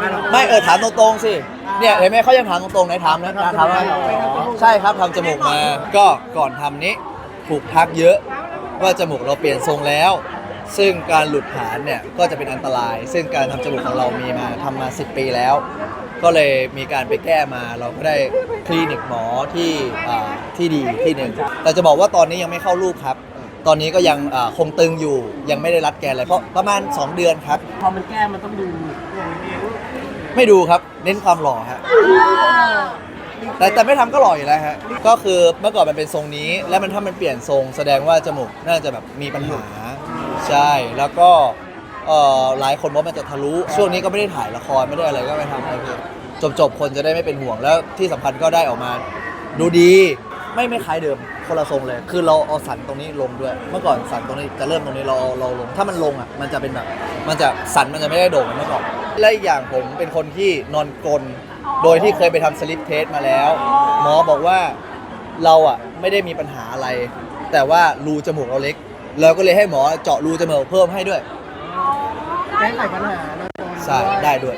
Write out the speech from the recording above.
มาหรอไม่เออถามตรงๆสิ เนี่ยเห็นไหมเขายังถามตรงๆไหนถามนะถามว่าใช่ครับทำจมูกมา ก็ก่อนทำนี้ถูกทักเยอะ ว่าจมูกเราเปลี่ยนทรงแล้ว ซึ่งการหลุดฐานเนี่ยก็จะเป็นอันตราย ซึ่งการทำจมูกของเรามีมาทำมา 10 ปีแล้ว ก็เลยมีการไปแก้มาเราก็ได้คลินิกหมอที่อ่าที่ดีที่หนึ่งแต่จะบอกว่าตอนนี้ยังไม่เข้ารูปครับ ตอนนี้ก็ยังอ่าคงตึงอยู่ ยังไม่ได้รัดแกนอะไรเพราะประมาณ 2 เดือนครับ พอมันแก้มันต้องดูไม่ดูครับ เน้นความหล่อฮะ แต่แต่ไม่ทำก็หล่ออยู่แล้วฮะ ก็คือเมื่อก่อนมันเป็นทรงนี้ แล้วมันถ้ามันเปลี่ยนทรงแสดงว่าจมูกน่าจะแบบมีปัญหา ใช่ แล้วก็เอ่อหลายคนว่ามันจะทะลุ ช่วงนี้ก็ไม่ได้ถ่ายละครไม่ได้อะไรก็ไปทำอะไรจบจบๆ คนจะได้ไม่เป็นห่วงแล้วที่สำคัญก็ได้ออกมา ดูดี ไม่ไม่คล้ายเดิมคนละทรงเลย คือเราเอาสันตรงนี้ลงด้วย เมื่อก่อนสันตรงนี้จะเริ่มตรงนี้เราเอาเราลง ถ้ามันลงอะมันจะเป็นแบบ มันจะสันมันจะไม่ได้โด่งเหมือนเมื่อก่อนและอีกอย่างผมเป็นคนที่นอนกลนโดยที่เคยไปทำสลิปเทสมาแล้ว หมอบอกว่าเราอะไม่ได้มีปัญหาอะไร แต่ว่ารูจมูกเราเล็ก เราก็เลยให้หมอเจาะรูจมูกเพิ่มให้ด้วย แก้ไขปัญหานะใช่ได้ด้วย